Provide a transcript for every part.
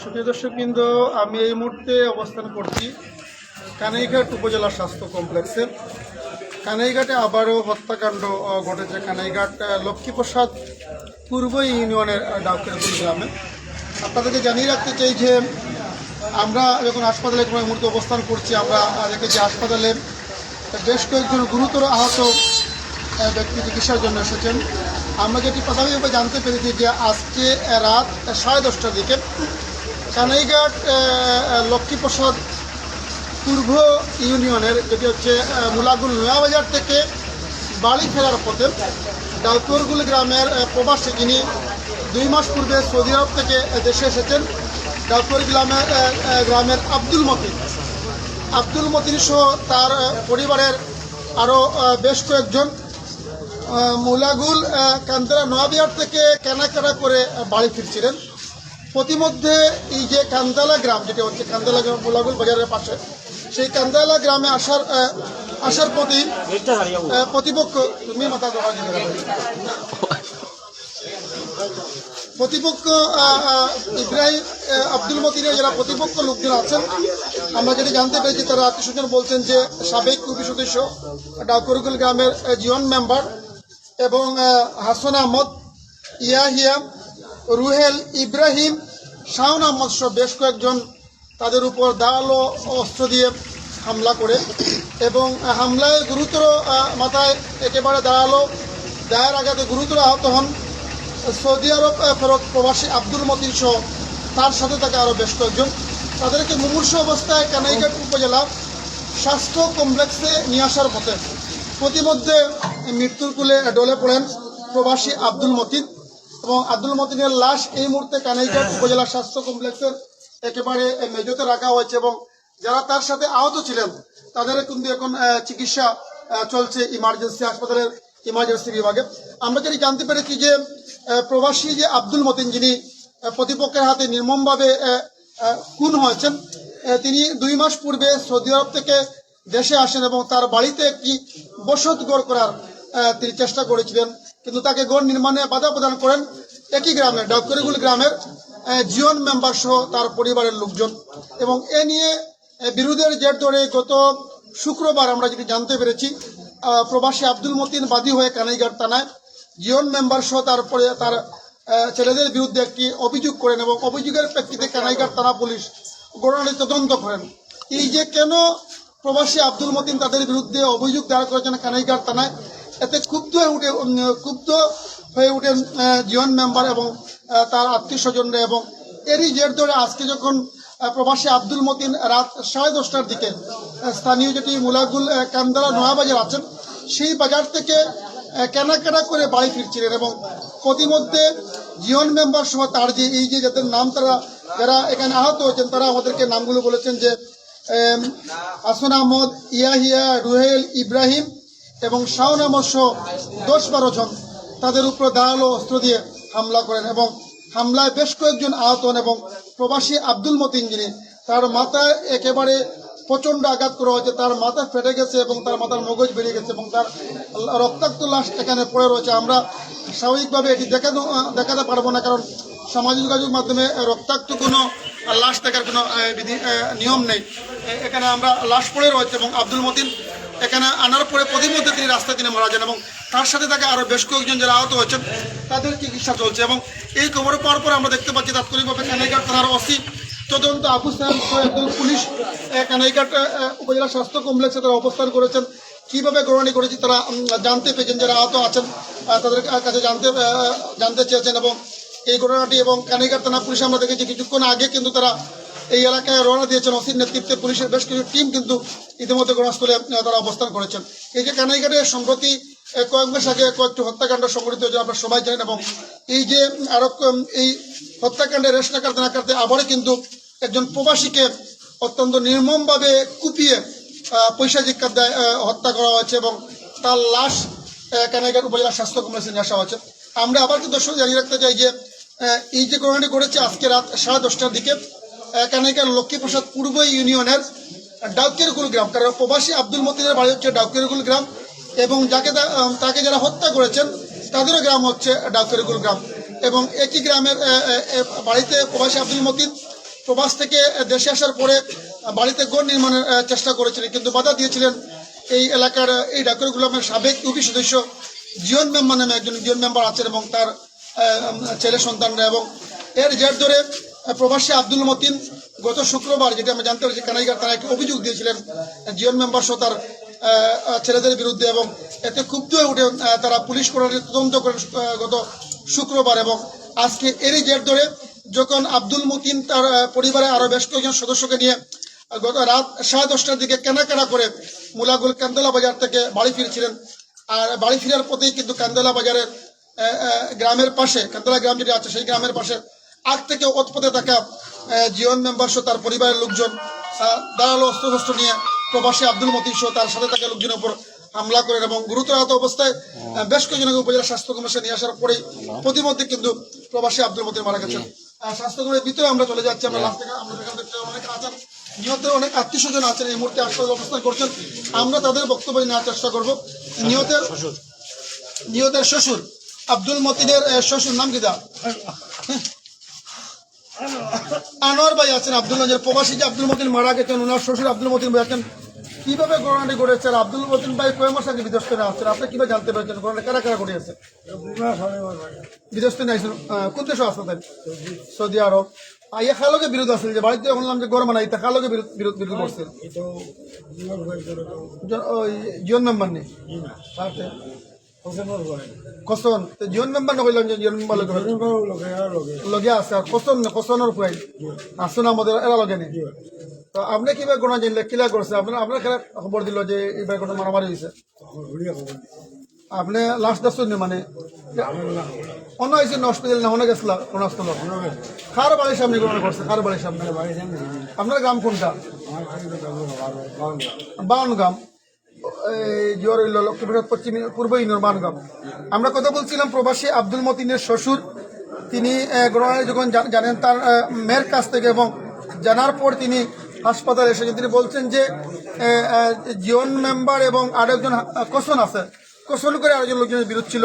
সুপ্রিয় দর্শক কিন্তু আমি এই মুহূর্তে অবস্থান করছি কানাইঘাট উপজেলা স্বাস্থ্য কমপ্লেক্সে। কানাইঘাটে আবারও হত্যাকাণ্ড ঘটেছে কানাইঘাট লক্ষ্মীপ্রসাদ পূর্ব ইউনিয়নের ডাউকেরপুর গ্রামে। আপনাদেরকে জানিয়ে রাখতে চাই যে আমরা যখন হাসপাতালে কোনো মুহূর্তে অবস্থান করছি আমরা দেখেছি হাসপাতালে বেশ কয়েকজন গুরুতর আহত আহ, ব্যক্তি চিকিৎসার জন্য এসেছেন। আমরা যেটি প্রাথমিকভাবে জানতে পেরেছি যে আজকে রাত সাড়ে দশটার দিকে কানাইঘাট লক্ষ্মীপ্রসাদ পূর্ব ইউনিয়নের, যেটি হচ্ছে মুলাগুল নয়াবাজার থেকে বাড়ি ফেরার পথে ডালপুরগুল গ্রামের প্রবাসী যিনি দুই মাস পূর্বে সৌদি আরব থেকে দেশে এসেছেন ডালপুর গ্রামের গ্রামের আব্দুল মতিন। আব্দুল মতিন সহ তার পরিবারের আরও বেশ কয়েকজন মুলাগুল কান্দারা নোয়াবিহার থেকে কেনাকাটা করে বাড়ি ফিরছিলেন। প্রতিমধ্যে এই যে কান্দালা গ্রাম, যেটা হচ্ছে কান্দালা গ্রাম, মুলাগুল বাজারের পাশে, সেই কান্দালা গ্রামে আসার আসার প্রতি প্রতিপক্ষ, তুমি মাথা প্রতিপক্ষ ইব্রাহিম আব্দুল মতিনের যারা প্রতিপক্ষ লোকজন আছেন, আমরা যেটা জানতে পেরেছি, তারা আত্মীয় বলছেন যে সাবেক ইউপি সদস্য ডাকুরগুল গ্রামের জিওন মেম্বার এবং হাসান আহমদ ইয়াহিয়া, রুহেল ইব্রাহিম শাহন আহমদ সহ বেশ কয়েকজন তাদের উপর দাঁড়াল অস্ত্র দিয়ে হামলা করে এবং হামলায় গুরুতর মাথায় একেবারে দাঁড়াল দায়ের আঘাতে গুরুতর আহত হন সৌদি আরব ফেরত প্রবাসী আব্দুল মতিন সহ তার সাথে থাকে আরও বেশ কয়েকজন। তাদেরকে মুমূর্ষ অবস্থায় কানাইঘাট উপজেলা স্বাস্থ্য কমপ্লেক্সে নিয়ে আসার পথে প্রতিমধ্যে মৃত্যুর কুলে ডলে পড়েন প্রবাসী আব্দুল মতিন এবং আব্দুল মতিনের লাশ এই মুহূর্তে কানাইঘাট উপজেলা স্বাস্থ্য কমপ্লেক্সের একেবারে মেজোতে রাখা হয়েছে এবং যারা তার সাথে আহত ছিলেন, তাদের কিন্তু এখন চিকিৎসা চলছে ইমার্জেন্সি হাসপাতালের ইমার্জেন্সি বিভাগে। আমরা যদি জানতে পেরেছি যে প্রবাসী যে আব্দুল মতিন যিনি প্রতিপক্ষের হাতে নির্মমভাবে খুন হয়েছেন তিনি দুই মাস পূর্বে সৌদি আরব থেকে দেশে আসেন এবং তার বাড়িতে একটি বসত গড় করার তিনি চেষ্টা করেছিলেন। কিন্তু তাকে গড় নির্মাণে বাধা প্রদান করেন একই গ্রামের ডাকুরিগুল গ্রামের জিওন মেম্বার সহ তার পরিবারের লোকজন। এবং এ নিয়ে বিরোধের জের ধরে গত শুক্রবার আমরা যেটি জানতে পেরেছি প্রবাসী আব্দুল মতিন বাদী হয়ে কানাইঘাট থানায় জিওন মেম্বার সহ তারপরে তার ছেলেদের বিরুদ্ধে একটি অভিযোগ করেন এবং অভিযোগের প্রেক্ষিতে কানাইঘাট থানা পুলিশ ঘটনাটি তদন্ত করেন। এই যে কেন প্রবাসী আব্দুল মতিন তাদের বিরুদ্ধে অভিযোগ দায়ের করেছেন কানাইঘাট থানায়। এতে ক্ষুব্ধ হয়ে উঠে ক্ষুব্ধ হয়ে উঠেন জিওন মেম্বার এবং তার আত্মীয় স্বজনরা এবং এরই জের ধরে আজকে যখন প্রবাসী আব্দুল মতিন রাত সাড়ে দশটার দিকে স্থানীয় যেটি মুলাগুল কান্দারা নয়াবাজার আছেন, সেই বাজার থেকে কেনাকাটা করে বাড়ি ফিরছিলেন এবং প্রতিমধ্যে জিওন মেম্বার সহ তার যে এই যে যাদের নাম তারা, যারা এখানে আহত হয়েছেন, তারা আমাদেরকে নামগুলো বলেছেন যে আসন আহমদ, ইয়াহিয়া, রুহেল, ইব্রাহিম এবং শাওন আহমদ সহ দশ বারো জন তাদের উপর দাঁড়াল অস্ত্র দিয়ে হামলা করেন এবং হামলায় বেশ কয়েকজন আহত হন এবং প্রবাসী আব্দুল মতিন যিনি তার মাথায় একেবারে প্রচণ্ড আঘাত করা হয়েছে। তার মাথা ফেটে গেছে এবং তার মাথার মগজ বেরিয়ে গেছে এবং তার রক্তাক্ত লাশ এখানে পড়ে রয়েছে। আমরা স্বাভাবিকভাবে এটি দেখানো দেখাতে পারব না কারণ সামাজিক যোগাযোগ মাধ্যমে রক্তাক্ত কোনো লাশ দেখার কোনো বিধি নিয়ম নেই। এখানে আমরা লাশ পড়ে রয়েছে এবং আব্দুল মতিন এখানে আনার পরে প্রতিমধ্যে তিনি রাস্তায় তিনি মারা যান এবং তার সাথে তাকে আরও বেশ কয়েকজন যারা আহত হয়েছেন, তাদের চিকিৎসা চলছে এবং এই খবর পাওয়ার পর আমরা দেখতে পাচ্ছি তাৎক্ষণিকভাবে কানাইঘাট থানার ওসি তদন্ত আবু সাহেব সহ একদল পুলিশ কানাইঘাট উপজেলা স্বাস্থ্য কমপ্লেক্সে তারা অবস্থান করেছেন। কীভাবে গ্রহণী করেছি তারা জানতে পেরেছেন যারা আহত আছেন তাদের কাছে জানতে জানতে চেয়েছেন এবং এই ঘটনাটি এবং কানাইঘাট থানা পুলিশ আমরা দেখেছি কিছুক্ষণ আগে কিন্তু তারা এই এলাকায় রওনা দিয়েছেন। অসির নেতৃত্বে পুলিশের বেশ কিছু টিম কিন্তু ইতিমধ্যে ঘটনাস্থলে তারা অবস্থান করেছেন। এই যে কানাইঘাটে সম্প্রতি কয়েক মাস আগে কয়েকটি হত্যাকাণ্ড সংঘটিত হয়েছে আমরা সবাই জানেন, এবং এই যে আরও এই হত্যাকাণ্ডে রেশ না কাটতে না কাটতে আবারও কিন্তু একজন প্রবাসীকে অত্যন্ত নির্মমভাবে কুপিয়ে পয়সা জিজ্ঞার দেয় হত্যা করা হয়েছে এবং তার লাশ কানাইঘাট উপজেলা স্বাস্থ্য কমপ্লেক্সে নিয়ে আসা হয়েছে। আমরা আবার কিন্তু জানিয়ে রাখতে চাই যে এই যে ঘটনাটি ঘটেছে আজকে রাত সাড়ে দশটার দিকে কানাইঘাট লক্ষ্মীপ্রসাদ পূর্ব ইউনিয়নের ডাউকেরগুল গ্রাম, কারণ প্রবাসী আব্দুল মতিনের বাড়ি হচ্ছে ডাউকেরগুল গ্রাম এবং যাকে তাকে যারা হত্যা করেছেন, তাদেরও গ্রাম হচ্ছে ডাকরিগুল গ্রাম। এবং একই গ্রামের বাড়িতে প্রবাসী আব্দুল মতিন প্রবাস থেকে দেশে আসার পরে বাড়িতে গড় নির্মাণের চেষ্টা করেছিলেন, কিন্তু বাধা দিয়েছিলেন এই এলাকার, এই ডাক্তার গুলামের সাবেক ইউপি সদস্য জিয়ন মেম্বার নামে একজন জিয়ন মেম্বার আছেন এবং তার ছেলে সন্তানরা এবং এর জের ধরে প্রবাসী আব্দুল মতিন গত শুক্রবার, যেটা আমরা জানতে পেরেছি কানাইগার তারা একটি অভিযোগ দিয়েছিলেন জিয়ন মেম্বার সহ তার ছেলেদের বিরুদ্ধে এবং এতে ক্ষুব্ধ হয়ে উঠে তারা পুলিশ কোর্টে তদন্ত করেন গত শুক্রবার এবং আজকে এরই জের ধরে যখন আব্দুল মতিন তার পরিবারে আরও বেশ কয়েকজন সদস্যকে নিয়ে গত রাত সাড়ে দশটার দিকে কেনাকাটা করে মুলাগুল কান্দলা বাজার থেকে বাড়ি ফিরছিলেন। আর বাড়ি ফেরার পথেই কিন্তু কান্দলা বাজারের গ্রামের পাশে কান্দলা গ্রাম যেটি আছে সেই গ্রামের পাশে আগ থেকে ওতপথে থাকা জীবন মেম্বার সহ তার পরিবারের লোকজন দাঁড়াল অস্ত্র শস্ত্র নিয়ে প্রবাসী আব্দুল মতিন সহ তার সাথে থাকা লোকজনের উপর হামলা করেন এবং গুরুতর আহত অবস্থায় বেশ কয়েকজনকে উপজেলা স্বাস্থ্য কমিশন নিয়ে আসার পরেই প্রতিমধ্যে কিন্তু প্রবাসী আব্দুল মতিন মারা গেছেন। স্বাস্থ্য ভিতরে আমরা চলে যাচ্ছি আমরা লাস্ট থেকে আমরা অনেক আছেন নিহতের অনেক আত্মীয় স্বজন আছেন এই মুহূর্তে হাসপাতালে অবস্থান করছেন। আমরা তাদের বক্তব্য নেওয়ার চেষ্টা করব। নিহতের নিহতের শ্বশুর আব্দুল মতিনের শ্বশুর নাম কি দা আনোয়ার ভাই আছেন আব্দুল নজর প্রবাসী যে আব্দুল মতিন মারা গেছেন ওনার শ্বশুর আব্দুল মতিন ভাই আছেন। কীভাবে ঘটনাটি ঘটেছে আর আব্দুল মতিন ভাই কয় মাস আগে বিদেশ থেকে আসছেন? আপনি কীভাবে জানতে পেরেছেন? ঘটনা কারা কারা ঘটেছে বিদেশ থেকে আহ, কোন দেশে আসতে তাই সৌদি আরব। আর ইয়ে খালোকে বিরোধ আছে যে বাড়িতে শুনলাম যে গরম নাই তা খালোকে বিরোধ বিরোধ বিরোধ করছে। জ- ওই মেম্বার নেই কসন তো জিওন মেম্বার নকইলাম যে মেম্বার লগে আছে কসন কসনের ফুয়াই আসুন আমাদের এরা লগে নেই। তো আপনি কীভাবে গোনা জানলে কিলা করছে আপনার আপনার খেলা খবর দিল যে এইবার কোনো মারামারি হয়েছে আপনি লাস্ট দেখছেন নি মানে অন্য হয়েছে হসপিটাল না অনেক গেছিল কোন হসপিটাল কার বাড়ির সামনে গ্রহণ করছে কার বাড়ির সামনে। আপনার গ্রাম কোনটা? বাউনগাম এই জিওর হইল লক্ষ্মীপুর পশ্চিম পূর্ব আমরা কথা বলছিলাম প্রবাসী আব্দুল মতিনের শ্বশুর। তিনি যখন জানেন তার মেয়ের কাছ থেকে এবং জানার পর তিনি হাসপাতালে এসেছেন তিনি বলছেন যে জিওন মেম্বার এবং আরেকজন কোশন আছে। কোশন করে আরেকজন লোকজনের বিরোধ ছিল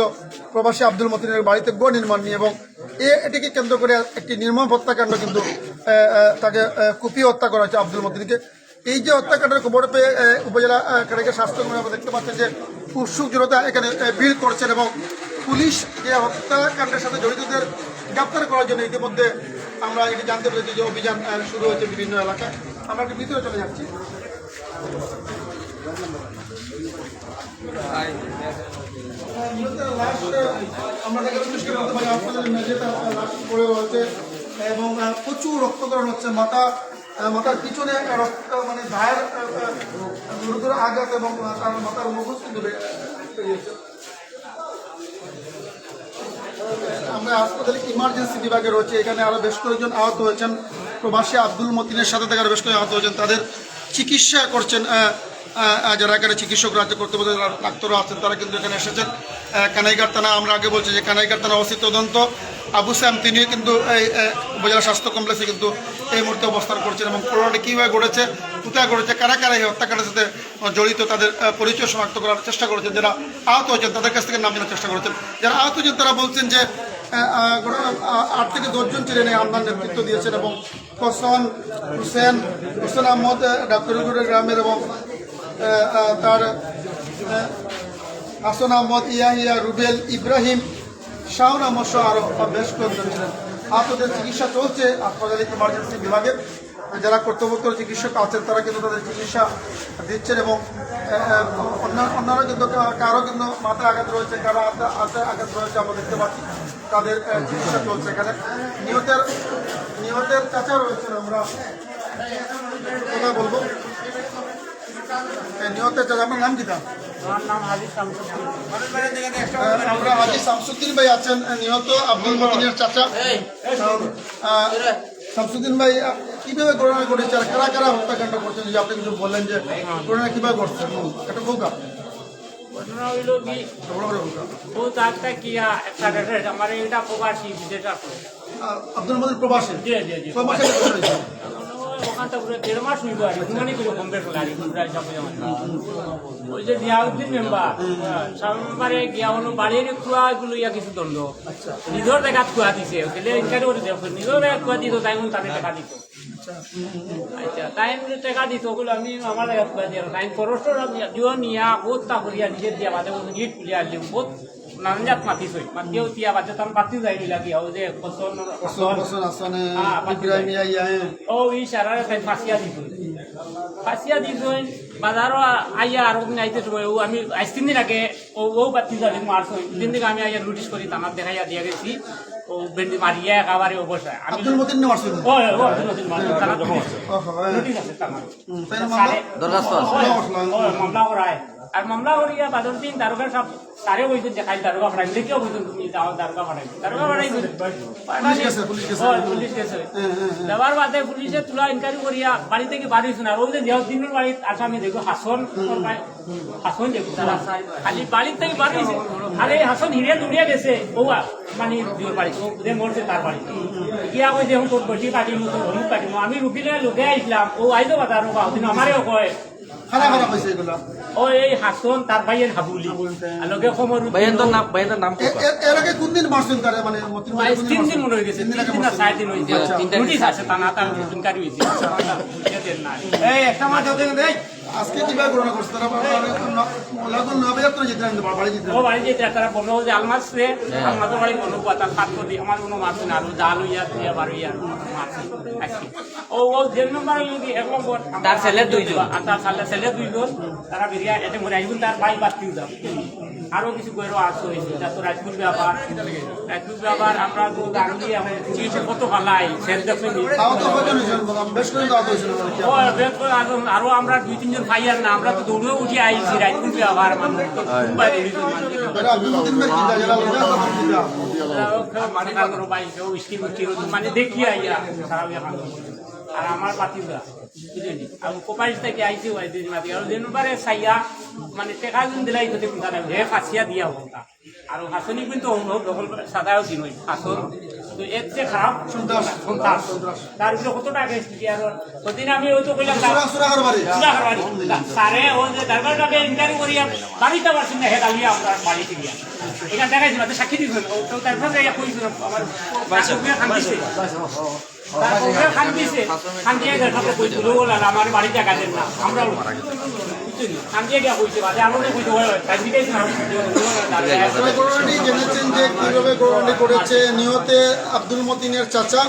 প্রবাসী আব্দুল মতিনের বাড়িতে গো নির্মাণ নিয়ে এবং এটিকে কেন্দ্র করে একটি নির্মম হত্যাকাণ্ড কিন্তু তাকে কুপিয়ে হত্যা করা হয়েছে আব্দুল মতিনকে। এই যে হত্যাকাণ্ডের খবর পেয়ে উপজেলা কারিগর স্বাস্থ্য আমরা দেখতে পাচ্ছেন যে উৎসুক জনতা এখানে ভিড় করছেন এবং পুলিশ যে হত্যাকাণ্ডের সাথে জড়িতদের গ্রেপ্তার করার জন্য ইতিমধ্যে আমরা এটি জানতে পেরেছি যে অভিযান শুরু হয়েছে বিভিন্ন এলাকায়। আমরা একটু ভিতরে চলে যাচ্ছি। এবং প্রচুর রক্তকরণ হচ্ছে, মাথা মাথার পিছনে রক্ত মানে ধায়ের গুরুতর আঘাত এবং তার মাথার কিন্তু আমরা হাসপাতালে ইমার্জেন্সি বিভাগে রয়েছে। এখানে আরও বেশ কয়েকজন আহত হয়েছেন। প্রবাসী আব্দুল মতিনের সাথে থেকে আরও বেশ কয়েকজন আহত হয়েছেন। তাদের চিকিৎসা করছেন যারা এখানে চিকিৎসক রাজ্য যারা ডাক্তাররা আছেন, তারা কিন্তু এখানে এসেছেন। কানাইঘাট থানা, আমরা আগে বলছি যে কানাইঘাট থানা অস্থিত তদন্ত। আবু স্যাম তিনি কিন্তু এই উপজেলা স্বাস্থ্য কমপ্লেক্সে কিন্তু এই মুহূর্তে অবস্থান করছেন এবং করোনাটি কীভাবে ঘটেছে, কোথায় ঘটেছে, কারা কারা এই হত্যাকাণ্ডের সাথে জড়িত তাদের পরিচয় শনাক্ত করার চেষ্টা করেছেন, যারা আহত হয়েছেন তাদের কাছ থেকে নাম জানার চেষ্টা করেছেন। যারা আহত হয়েছেন তারা বলছেন যে আট থেকে দশজন ছিলেন এই আমদার নেতৃত্ব দিয়েছেন এবং হোসেন হুসেন, হোসেন আহমদ ডাক্তারগুড়ের গ্রামের এবং তার হাসান আহমদ, ইয়াহিয়া, রুবেল, ইব্রাহিম শাহন আহমদ সহ আরও বেশ কয়েকজন ছিলেন। আহতদের চিকিৎসা চলছে হাসপাতালে ইমার্জেন্সি বিভাগে যারা কর্তব্যরত চিকিৎসক আছেন তারা কিন্তু তাদের চিকিৎসা দিচ্ছেন এবং আহ, কিন্তু কারও কিন্তু মাথায় আঘাত রয়েছে কারও হাতে আঘাত রয়েছে আমরা দেখতে পাচ্ছি তাদের চিকিৎসা চলছে এখানে। নিহতের নিহতের চাচা রয়েছেন আমরা। কথা বলব। চাচা আপনার নাম আমার হাজি শামসুদ্দিন ভাই আছেন নিহত আব্দুল চাচা। শামসুদ্দিন। ভাই কীভাবে ঘটনা ঘটেছে আর কারা কারা হত্যাকাণ্ড করছেন? যে আপনি কিছু বললেন যে ঘটনা কীভাবে ঘটছে একটা ভূকা ঘটনা হইল কি? বড় বড় ও তারটা কিয়া একটা ডেটের আমার এটা প্রবাসী বিদেশ আব্দুল মতিন প্রবাসী? জি জি জি। ছয় মাসে হয়েছে ওখান পুরো দেড় মাস হইব আর কি। করে কমবে ফেলা আর কি পুরা হিসাব করে আমার। ওই যে জিয়াউদ্দিন মেম্বার সব মেম্বারে গিয়া হলো বাড়ির খোয়া এগুলো ইয়া কিছু দণ্ড। নিজের জায়গাত দিছে তাহলে ইনকারি করে নিজের জায়গাত দিত তাই তাদের টাকা দিত। আচ্ছা। তাই যে টাকা দিত ওগুলো আমি আমার জায়গাত খোয়া দিয়ে তাই খরচটা দিও নিয়া বহুত তা করিয়া নিজের দিয়া বাদে গিট খুলিয়া আনলি বহুত নানান জাত মাতিছ মাতিও তিয়া বাদে তার পাতি যাই লাগি হও যে কসন বছর বছর আসনে হ্যাঁ, বাকি ইব্রাহিম ইয়া ইয়া ও ই সারারে তাই ফাঁসিয়া দিত ফাঁসিয়া দিত বাজারও আইয়া আর দিন আইতে সময় ও আমি আইস তিন দিন আগে ও ও বাতি যাবে মার্চ তিন দিন আমি আইয়া নোটিশ করি তামার দেখাইয়া দিয়া গেছি ও বেন্দি মারিয়া একেবারে অবস্থায় আমি আব্দুল মতিন নেওয়ার ছিল ও ও আব্দুল মতিন মারছে, তারা নোটিশ আছে তামার না দরখাস্ত আছে। মামলা করায় আর মামলা করিয়া বাদর দিন দারোগা সব তারে বইছেন যে খালি দারোগা ফাটাই দেখেও বইছেন তুমি যাও দারোগা ফাটাই দারোগা ফাটাই পুলিশ পুলিশ গেছে। পুলিশ গেছে দেওয়ার বাদে পুলিশে তুলা ইনকোয়ারি করিয়া বাড়ি থেকে বাড়িছেন আর ওই যে দেহ দিনের বাড়ির আসামি দেখো হাসন হাসন দেখো তারা। খালি বাড়ির থেকে বাড়িছে আর এই হাসন হিরে দৌড়িয়া গেছে। ও মানে দিওর বাড়ি। ও যে মরছে তার বাড়ি। গিয়া কই দেখুন তোর বসি কাটিমু তোর হলুদ কাটিমু। আমি রুকিলে লোকে আইছিলাম। ও আইতো কথা আর দিন আমারেও কয় খারাপ খারাপ হয়েছে এগুলো ও এই হাসন তার ভাইয়ের হাবুলি। আর লোকে খবর ভাইয়ের নাম ভাইয়ের নাম এর আগে কোন দিন মারছেন তারে মানে মতিন ভাই কোন দিন তিন দিন? মনে হয়ে গেছে। তিন দিন না চার দিন হয়েছে আচ্ছা। নোটিশ আছে তা না তার ইনকারি হয়েছে এই একটা মাছ হতে গেলে আজকে কীভাবে ঘটনা করছে? তারা লাগল না তো যেতে আমি বাড়ি যেতে ও বাড়ি যেতে তারা বন্ধ যে আলমাস রে আলমাসের বাড়ি বন্ধ পাতা তার সাত আমার কোনো মারছে না আলু জাল হইয়া দিয়া বার হইয়া মারছে ও ও যে নম্বর যদি এক নম্বর। তার ছেলে দুইজন। আর তার ছেলে ছেলে দুইজন। তারা বেরিয়া এতে মরে তার ভাই বাতি দাও আরও কিছু গেরো আসো হয়েছে তা তো রাজপুর ব্যাপার। রাজপুর ব্যাপার আমরা তো এখন কত ভালাই সেল আরও আমরা দুই তিনজন ফাইয়ার না আমরা তো দৌড়েও উঠে আইছি রাজপুর ব্যবহার মানুষ তো মুম্বাই মানুষ। মানে মানে দেখি আইয়া সারা আর আমার পাতিদা বুঝলি আর কোপাইশ থেকে আইছি ওই দিন মাতি আর দিন বারে সাইয়া মানে টেকা দিন দিলাই হে ফাঁসিয়া দিয়া হতা আর হাসনি কিন্তু দখল সাদাও দিন ওই তো এর চেয়ে খারাপ সন্ত্রাস। সন্ত্রাস। তার ভিতরে কত টাকা এসেছি আর? ওদিন আমি ওই তো কইলাম সুরা সুরা হার সারে ও যে দরবারটাকে ইনকারি করিয়া বাড়িতে পারছেন না হেড আলিয়া আমরা বাড়িতে গিয়া সাক্ষী তো তারপর যাইয়া আমার তারপরে আমার জায়গা না আমরা নিহতে আব্দুল মতিনের চাচা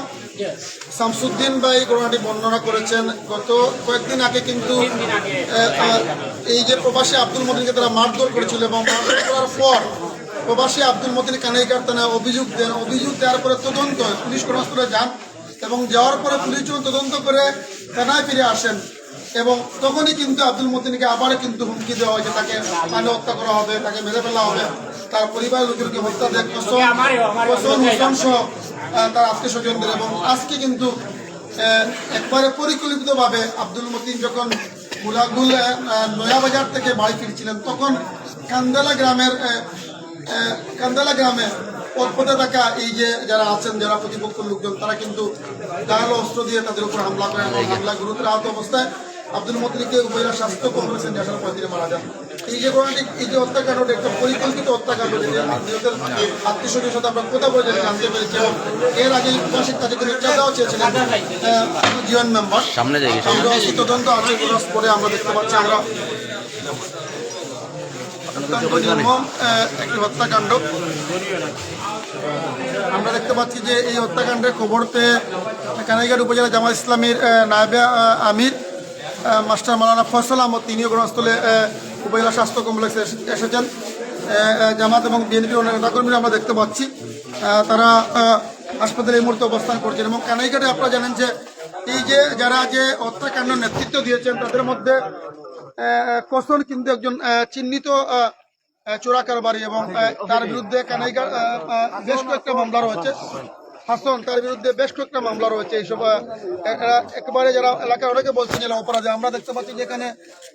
শামসুদ্দিন ভাই ঘটনাটি বর্ণনা করেছেন। গত কয়েকদিন আগে কিন্তু এই যে প্রবাসী আব্দুল মতিনকে তারা মারধর করেছিল এবং মারধর করার পর প্রবাসী আব্দুল মতিন কানাইকার থানায় অভিযোগ দেন। অভিযোগ দেওয়ার পরে তদন্ত পুলিশ ঘটনাস্থলে যান এবং যাওয়ার পরে পুলিশ তদন্ত করে থানায় ফিরে আসেন এবং তখনই কিন্তু আব্দুল মতিনকে আবারও কিন্তু হুমকি দেওয়া হয়েছে। তাকে পানে হত্যা করা হবে তাকে মেরে ফেলা হবে। তার পরিবারের লোকেরকে হত্যা দেয় হুসন সহ তার আত্মীয় স্বজনদের। এবং আজকে কিন্তু একবারে পরিকল্পিতভাবে আব্দুল মতিন যখন মুলাগুল আহ, নয়াবাজার থেকে বাড়ি ফিরছিলেন তখন কান্দালা গ্রামের কান্দালা গ্রামে পথপথে থাকা এই যে যারা আছেন যারা প্রতিপক্ষ লোকজন তারা কিন্তু ধারালো অস্ত্র দিয়ে তাদের উপর হামলা করেন হামলা গুরুতর আহত অবস্থায়। আব্দুল মতিনকে উপজেলা স্বাস্থ্য কমপ্লেক্সে নিয়ে আসার পর তিনি মারা যান। এই যে ঘটনাটি এই যে হত্যাকাণ্ডটা একটা পরিকল্পিত হত্যাকাণ্ড। আত্মীয় স্বজনের সাথে আমরা কথা বলে জানতে পেরেছি এর আগে প্রবাসীর কাছে তিনি চাঁদাও চেয়েছিলেন জীবন মেম্বার। সামনে যাই তদন্ত আছে পরে আমরা দেখতে পাচ্ছি। আমরা একটি হত্যাকাণ্ড। আমরা দেখতে পাচ্ছি যে এই হত্যাকাণ্ডের খবর পেয়ে কানাইঘাট উপজেলা জামাত ইসলামের নায়েবে আমির মাস্টার মালানা ফয়সল আহমদ, তিনিও ঘটনাস্থলে উপজেলা স্বাস্থ্য কমপ্লেক্সে এসেছেন। জামাত এবং বিএনপির অনেক নেতাকর্মীরা আমরা দেখতে পাচ্ছি। তারা হাসপাতালে এই মুহূর্তে অবস্থান করছেন এবং কানাইঘাটে আপনারা জানেন যে এই যে যারা যে হত্যাকাণ্ড নেতৃত্ব দিয়েছেন, তাদের মধ্যে কসন কিন্তু একজন চিহ্নিত চোরা কারবারি এবং তার বিরুদ্ধে কানাইঘাট বেশ কয়েকটা মামলা রয়েছে। হাসন তার বিরুদ্ধে বেশ কয়েকটা মামলা রয়েছে। এইসব আহ, এরা- একেবারে যারা এলাকার অনেকে বলছেন যে অপরাধী। আমরা দেখতে পাচ্ছি যে এখানে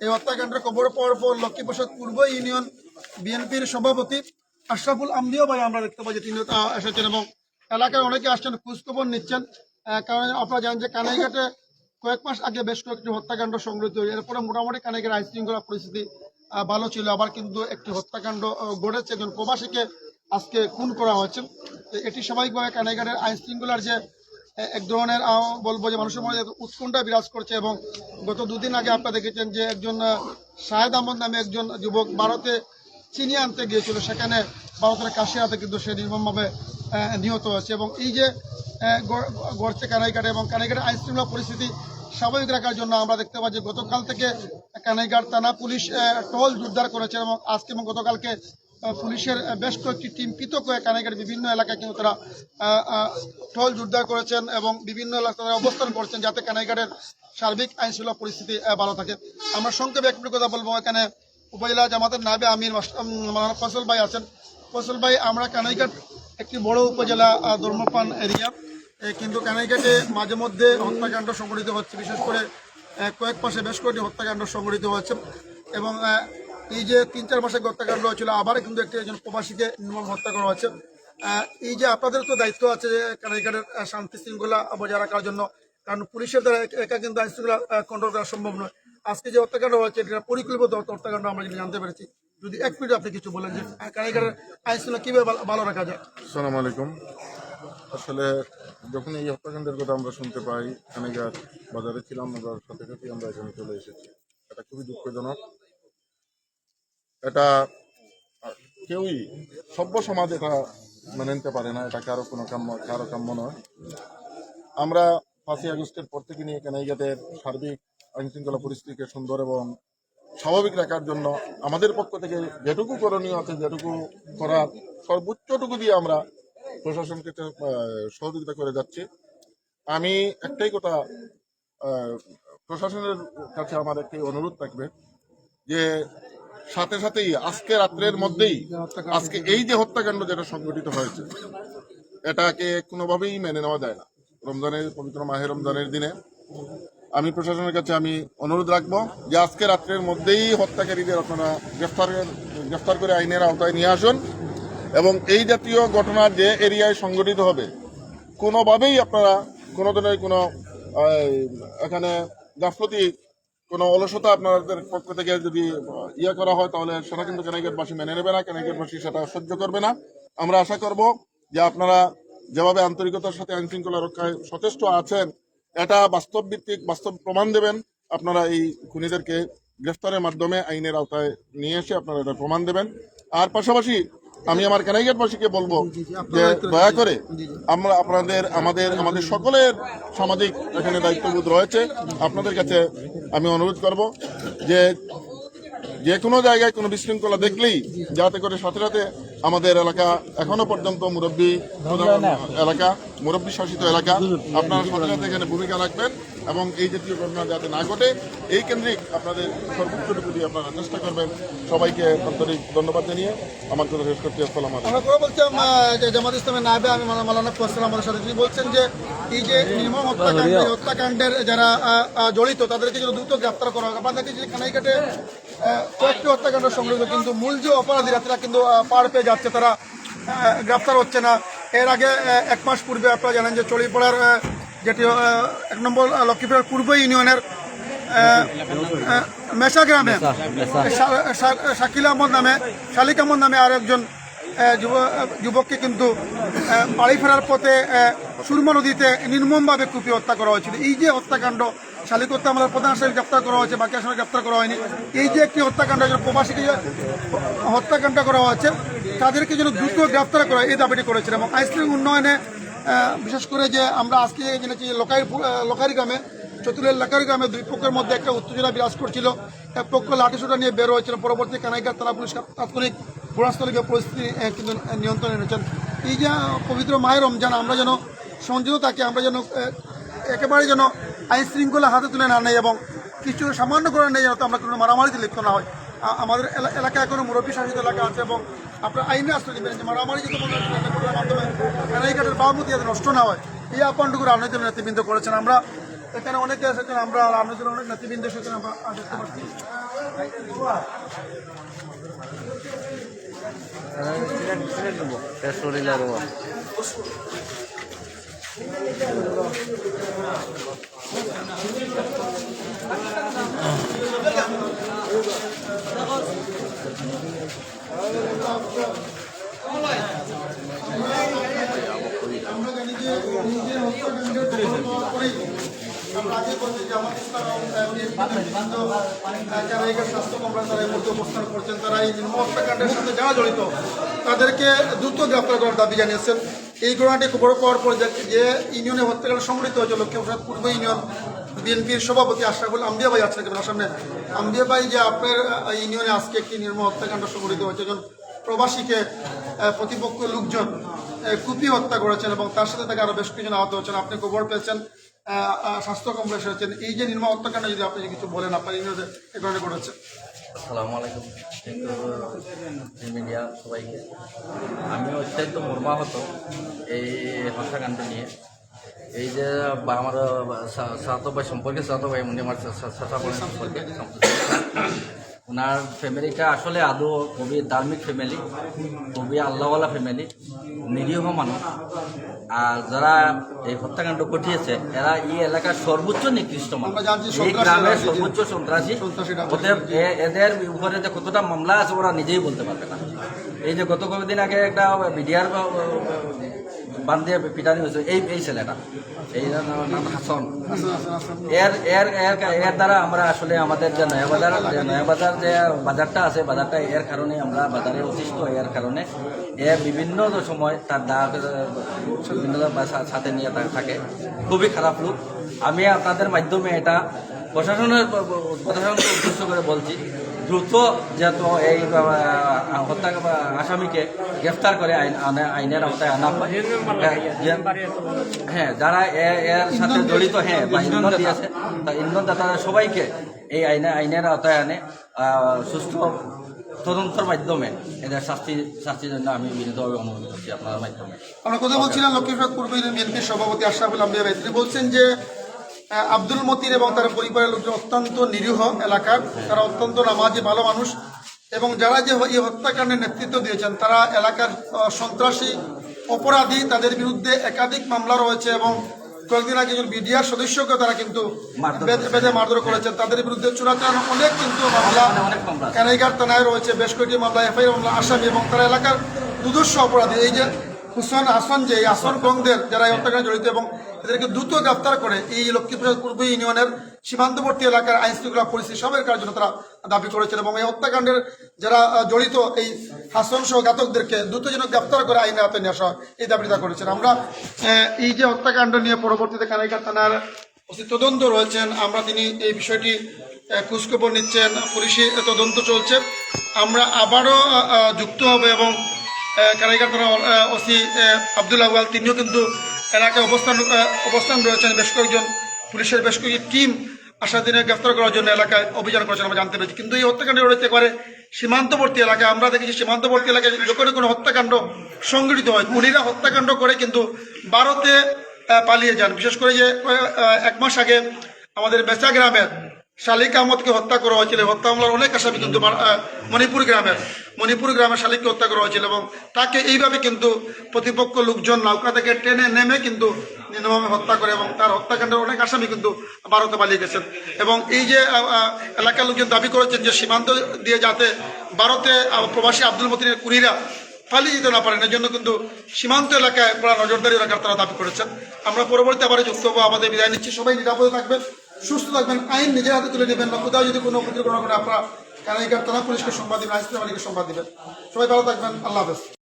এই হত্যাকাণ্ডের খবর পাওয়ার পর লক্ষ্মীপ্রসাদ পূর্ব ইউনিয়ন বিএনপির সভাপতি আশরাফুল আমদিও ভাই আমরা দেখতে পাচ্ছি তিনি এসেছেন এবং এলাকার অনেকে আসছেন খোঁজখবর নিচ্ছেন। কারণ আপনারা জানেন যে কানাইঘাটে কয়েক মাস আগে বেশ কয়েকটি হত্যাকাণ্ড সংঘটিত হয়েছে। এরপরে মোটামুটি কানেকের আইন শৃঙ্খলা পরিস্থিতি ভালো ছিল। আবার কিন্তু একটি হত্যাকাণ্ড ঘটেছে। একজন প্রবাসীকে আজকে খুন করা হয়েছে। এটি স্বাভাবিকভাবে কানেগারের আইন শৃঙ্খলার যে এক ধরনের বলব যে মানুষের মধ্যে উৎকণ্ঠা বিরাজ করছে এবং গত দুদিন আগে আপনারা দেখেছেন যে একজন শাহেদ আহমদ নামে একজন যুবক ভারতে চিনি আনতে গিয়েছিল। সেখানে ভারতের কাশিয়াতে কিন্তু সে নির্মমভাবে নিহত হয়েছে এবং এই যে গড়ছে কানাইঘাটে এবং কানাইঘাটের আইন শৃঙ্খলা পরিস্থিতি স্বাভাবিক রাখার জন্য আমরা দেখতে পাচ্ছি গতকাল থেকে কানাইঘাট থানা পুলিশ টহল জোরদার করেছে এবং আজকে এবং গতকালকে পুলিশের বেশ কয়েকটি টিম পৃথক হয়ে কানাইঘাট বিভিন্ন এলাকায় কিন্তু তারা আহ, জোরদার করেছেন এবং বিভিন্ন এলাকায় তারা অবস্থান করছেন যাতে কানাইঘাটের সার্বিক আইন শৃঙ্খলা পরিস্থিতি ভালো থাকে। আমরা সংক্ষেপে একটু কথা বলব এখানে উপজেলা জামাতের নাবে আমির ফসল ভাই আছেন। ফসল ভাই আমরা কানাইঘাট একটি বড় উপজেলা ধর্মপান এরিয়া। কিন্তু কানাইঘাটে মাঝে মধ্যে হত্যাকাণ্ড সংঘটিত হচ্ছে বিশেষ করে কয়েক মাসে বেশ কয়েকটি হত্যাকাণ্ড সংঘটিত হচ্ছে এবং এই যে তিন চার মাসে হত্যাকাণ্ড হয়েছিল আবার কিন্তু একটি একজন প্রবাসীকে নির্মম হত্যা করা আহ, এই যে আপনাদের তো দায়িত্ব আছে যে আহ, শান্তি শৃঙ্খলা বজায় রাখার জন্য কারণ পুলিশের দ্বারা একা- কিন্তু আইন শৃঙ্খলা কন্ট্রোল করা সম্ভব নয়। আজকে যে হত্যাকাণ্ড হয়েছে এটা পরিকল্পিত হত্যাকাণ্ড আমরা যদি জানতে পেরেছি। যদি এক মিনিট আপনি কিছু বলেন যে আহ, কানাইঘাটের আইন শৃঙ্খলা কীভাবে ভালো- রাখা যায়? আসসালামু আলাইকুম। আসলে যখন এই হত্যাকাণ্ডের কথা আমরা শুনতে পাই খানেগার বাজারে ছিলাম আমরা সাথে সাথে আমরা এখানে চলে এসেছি। এটা খুবই দুঃখজনক। এটা কেউই, সভ্য সমাজ এটা মেনে নিতে পারে না, এটা কারও কোনো কাম্য, কারও কাম্য নয়। আমরা পাঁচই আগস্টের পর থেকে নিয়ে কানাইঘাটের সার্বিক আইন শৃঙ্খলা পরিস্থিতিকে সুন্দর এবং স্বাভাবিক রাখার জন্য আমাদের পক্ষ থেকে যেটুকু করণীয় আছে, যেটুকু করার সর্বোচ্চটুকু দিয়ে আমরা প্রশাসনকে সহযোগিতা করে যাচ্ছি। আমি একটাই কথা প্রশাসনের কাছে আমার একটাই অনুরোধ থাকবে যে সাথে সাথেই আজকে রাত্রের মধ্যেই, আজকে এই যে হত্যাকাণ্ড যেটা সংঘটিত হয়েছে, এটাকে কোনোভাবেই মেনে নেওয়া যায় না। রমজানের, পবিত্র মাহে রমজানের দিনে। আমি প্রশাসনের কাছে আমি অনুরোধ রাখব যে আজকে রাত্রের মধ্যেই হত্যাকারীদের আপনারা গ্রেফতার গ্রেফতার করে আইনের আওতায় নিয়ে আসুন এবং এই জাতীয় ঘটনা যে এরিয়ায় সংঘটিত হবে, কোনোভাবেই আপনারা কোনো ধরনের কোনো এখানে গাফলতি কোনো অলসতা আপনাদের পক্ষ থেকে যদি ইয়ে করা হয়, তাহলে সেটা কিন্তু কেনাইগেটবাসী মেনে নেবে না কেনাইগেটবাসী সেটা সহ্য করবে না। আমরা আশা করব যে আপনারা যেভাবে আন্তরিকতার সাথে আইন শৃঙ্খলা রক্ষায় সচেষ্ট আছেন, এটা বাস্তব ভিত্তিক বাস্তব প্রমাণ দেবেন। আপনারা এই খুনিদেরকে গ্রেফতারের মাধ্যমে আইনের আওতায় নিয়ে এসে আপনারা এটা প্রমাণ দেবেন। আর পাশাপাশি আমি আমার কেনাইগেটবাসীকে বলব যে দয়া করে আমরা আপনাদের আমাদের আমাদের সকলের সামাজিক এখানে দায়িত্ববোধ রয়েছে। আপনাদের কাছে আমি অনুরোধ করব যে যে কোনো জায়গায় কোনো বিশৃঙ্খলা দেখলেই যাতে করে সাথে সাথে আমাদের এলাকা এখনও পর্যন্ত মুরব্বী এলাকা মুরব্বী শাসিত এলাকা আপনারা সাথে সাথে এখানে ভূমিকা রাখবেন। এবং এই জাতীয় ঘটনা যাতে না ঘটে এই কেন্দ্রিক আপনাদের সর্বোচ্চটুকু দিয়ে আপনারা চেষ্টা করবেন। সবাইকে আন্তরিক ধন্যবাদ জানিয়ে আমার কথা শেষ করছি। আসসালাম আমরা করে বলছিলাম জামাত ইসলামের নায়বে আমি মাওলানা ফসল আমাদের সাথে। তিনি বলছেন যে এই যে নির্মম হত্যাকাণ্ড এই হত্যাকাণ্ডের যারা জড়িত তাদেরকে যেন দ্রুত গ্রেপ্তার করা হোক আপনারা দেখেছি যে কানাইঘাটে কয়েকটি হত্যাকাণ্ড সংঘটিত কিন্তু মূল যে অপরাধীরা তারা কিন্তু পার পেয়ে যাচ্ছে। তারা গ্রেপ্তার হচ্ছে না। এর আগে এক মাস পূর্বে আপনারা জানেন যে চড়িপাড়ার যেটি এক নম্বর লক্ষ্মীপুরের পূর্ব ইউনিয়নের মেশা গ্রামে শাকিল আহমদ নামে শালিক আহমদ নামে আর একজন যুবককে কিন্তু বাড়ি ফেরার পথে সুরমা নদীতে নির্মমভাবে কুপিয়ে হত্যা করা হয়েছিল। এই যে হত্যাকাণ্ড শালিক হত্যা আমাদের প্রধান আসামি গ্রেপ্তার করা হয়েছে বাকি আসামি গ্রেপ্তার করা হয়নি। এই যে একটি হত্যাকাণ্ড প্রবাসীকে হত্যাকাণ্ড করা হয়েছে তাদেরকে যেন দ্রুত গ্রেপ্তার করা হয়, এই দাবিটি করেছেন এবং আইসক্রিম উন্নয়নে বিশেষ করে যে আমরা আজকে জেনেছি লোকাই লোকারি গ্রামে, চতুরের এলাকার গ্রামে দুই পক্ষের মধ্যে একটা উত্তেজনা বিরাজ করছিল। এক পক্ষ লাঠিসোটা নিয়ে বের হয়েছিল। পরবর্তী কানাইঘাট থানা পুলিশ তাৎক্ষণিক ঘোড়াস্থলীকে পরিস্থিতি কিন্তু নিয়ন্ত্রণে এনেছেন। এই যে পবিত্র মায়ের রমজান, আমরা যেন সংযত থাকি, আমরা যেন একেবারে যেন আইন শৃঙ্খলা হাতে তুলে না নেই এবং কিছু সামান্য করে নেই, যেন আমরা কোনো মারামারিতে লিপ্ত না হয় আমাদের এলা- এলাকায় এখনও মুরব্বী শাসিত এলাকা আছে এবং আপনার আইনে আসতে দিবেন, যে মারামারি যদি মনে হয় মাধ্যমে কানাইঘাটের বামুতি যাতে নষ্ট না হয়, এই আহ্বানটুকু রাজনৈতিক নেতৃবৃন্দ করেছেন। আমরা এখানে অনেকে এসেছেন, আমরা রাজনৈতিক অনেক নেতৃবৃন্দ এসেছেন, আমরা দেখতে পাচ্ছি। শরীর আমরা আমরা যারা তারা এই করছেন তারা এই জড়িত তাদেরকে দ্রুত গ্রেপ্তার করার দাবি জানিয়েছেন। এই ঘটনাটি খবর পাওয়ার পর যে- ইউনিয়নে হত্যাকাণ্ড সংঘটিত হয়েছে লক্ষ্মীপ্রসাদ পূর্ব ইউনিয়ন বিএনপির সভাপতি আশরাফুল আম্বিয়া ভাই ক্যামেরার সামনে। আম্বিয়া ভাই যে আপনার ইউনিয়নে আজকে একটি নির্ম হত্যাকাণ্ড সংঘটিত হয়েছে। একজন প্রবাসীকে প্রতিপক্ষ লোকজন কুপিয়ে হত্যা করেছেন এবং তার সাথে তাকে আরও বেশ কিছু আহত হয়েছেন। আপনি খবর পেয়েছেন স্বাস্থ্য কমপ্লেক্সে হয়েছেন এই যে নির্ম হত্যাকাণ্ড যদি আপনি কিছু বলেন, আপনার ইউনিয়নে এ কারণে ঘটেছে। আসসালামু আলাইকুম মিডিয়া সবাইকে। আমি অত্যন্ত মর্মাহত এই হত্যাকাণ্ড নিয়ে। এই যে আমার সাত ভাই সম্পর্কে সাত ভাই উনি আমার সাথা বলেন সম্পর্কে। ওনার ফ্যামিলিটা আসলে আদৌ খুবই ধার্মিক ফ্যামিলি খুবই আল্লাহওয়ালা ফ্যামিলি নিরীহ মানুষ। আর যারা এই হত্যাকাণ্ড ঘটিয়েছে এরা এই এলাকার সর্বোচ্চ নিকৃষ্ট মানুষ। এই গ্রামের সর্বোচ্চ সন্ত্রাসী। অতএব এদের উপরে যে কতটা মামলা আছে ওরা নিজেই বলতে পারবে না। এই যে গত কয়েকদিন আগে একটা বিডিআর বান্ধে পিটানি হয়েছে এই এই ছেলেটা। এই নাম হাসন। এর এর এর দ্বারা আমরা আসলে আমাদের যে নয়াবাজার নয়াবাজার যে বাজারটা আছে, বাজারটা এর কারণে আমরা বাজারে অতিষ্ঠ, এর কারণে এ বিভিন্ন সময় তার দাগ বিভিন্ন সাথে নিয়ে থাকে। খুবই খারাপ লোক। আমি আপনাদের মাধ্যমে এটা প্রশাসনের প্রশাসনকে উদ্দেশ্য করে বলছি। দ্রুত যেহেতু এই হত্যা আসামিকে গ্রেফতার করে আইন আইনের আওতায় আনা হয়। হ্যাঁ যারা এ- এর সাথে জড়িত হ্যাঁ বা ইন্ধন দিয়েছে তা ইন্ধনদাতারা সবাইকে এই আইনে আইনের আওতায় আনে সুস্থ তদন্তের মাধ্যমে এদের শাস্তি শাস্তির জন্য আমি বিনীতভাবে অনুরোধ করছি আপনার মাধ্যমে। আমরা কথা বলছিলাম লক্ষ্মীপ্রসাদ পূর্ব বিএনপির সভাপতি আশরাফুল তিনি বলছেন যে আব্দুল মতিন এবং তার পরিবারের লোকজন অত্যন্ত নিরীহ এলাকার। তারা অত্যন্ত নামাজি ভালো মানুষ। এবং যারা যে এই হত্যাকাণ্ডের নেতৃত্ব দিয়েছেন তারা এলাকার সন্ত্রাসী অপরাধী তাদের বিরুদ্ধে একাধিক মামলা রয়েছে এবং কয়েকদিন আগে একজন বিডিআর সদস্যকে তারা কিন্তু বেঁধে- মারধর করেছেন। তাদের বিরুদ্ধে চূড়াচার অনেক কিন্তু মামলা মামলা থানায় রয়েছে বেশ কয়েকটি মামলা এফআইআর মামলা আসামি এবং তারা এলাকার দুদর্শ অপরাধী। এই যে হুসেন আসন যে আসন গংদের যারা এই হত্যাকাণ্ডে জড়িত এবং এদেরকে দ্রুত গ্রেফতার করে এই লক্ষ্মীপ্রসাদ পূর্ব ইউনিয়নের সীমান্তবর্তী এলাকার আইন শৃঙ্খলা পরিস্থিতি সবের কার জন্য তারা দাবি করেছেন এবং এই হত্যাকাণ্ডের যারা জড়িত এই হাসন সহ ঘাতকদেরকে দ্রুত যেন গ্রেফতার করে আইনের হাতে নিয়ে আসা এই দাবিটা করেছেন। আমরা এই যে হত্যাকাণ্ড নিয়ে পরবর্তীতে কানাইঘাট থানার তদন্ত রয়েছেন। আমরা তিনি এই বিষয়টি খোঁজখবর নিচ্ছেন। পুলিশি তদন্ত চলছে। আমরা আবারও যুক্ত হবে এবং থানা ওসি আব্দুল আহওয়াল তিনিও কিন্তু এলাকায় অবস্থান অবস্থান রয়েছেন বেশ কয়েকজন পুলিশের, বেশ কয়েকটি টিম আসার দিনে গ্রেফতার করার জন্য এলাকায় অভিযান করেছেন আমরা জানতে পেরেছি। কিন্তু এই হত্যাকাণ্ড রয়েছে একবারে সীমান্তবর্তী এলাকায়। আমরা দেখেছি সীমান্তবর্তী এলাকায় যখন কোনো হত্যাকাণ্ড সংঘটিত হয়। খুনিরা হত্যাকাণ্ড করে কিন্তু ভারতে পালিয়ে যান। বিশেষ করে যে এক মাস আগে আমাদের বেচা গ্রামের শালিক আহমদকে হত্যা করা হয়েছিল হত্যা মামলার অনেক আসামি কিন্তু মণিপুর গ্রামের। মণিপুর গ্রামের শালিককে হত্যা করা হয়েছিল এবং তাকে এইভাবে কিন্তু প্রতিপক্ষ লোকজন নৌকা থেকে টেনে নেমে কিন্তু নির্মমভাবে হত্যা করে এবং তার হত্যাকাণ্ডের অনেক আসামি কিন্তু ভারতে পালিয়ে গেছেন। এবং এই যে এলাকার লোকজন দাবি করেছেন যে সীমান্ত দিয়ে যাতে ভারতে প্রবাসী আব্দুল মতিনের কুড়িরা পালিয়ে যেতে না পারেন জন্য কিন্তু সীমান্ত এলাকায় পুরো নজরদারি রাখার তারা দাবি করেছেন। আমরা পরবর্তী আবার যুক্ত হব। আমাদের বিদায় নিচ্ছি। সবাই নিরাপদে থাকবেন। সুস্থ থাকবেন, আইন নিজের হাতে তুলে নেবেন বা কোথাও যদি কোনো উপদ্রব কোনো আপনারা কানাইঘাট তারা পুলিশকে সংবাদ দিবেন আলীকে সংবাদ দিবেন। সবাই ভালো থাকবেন, আল্লাহ হাফেজ।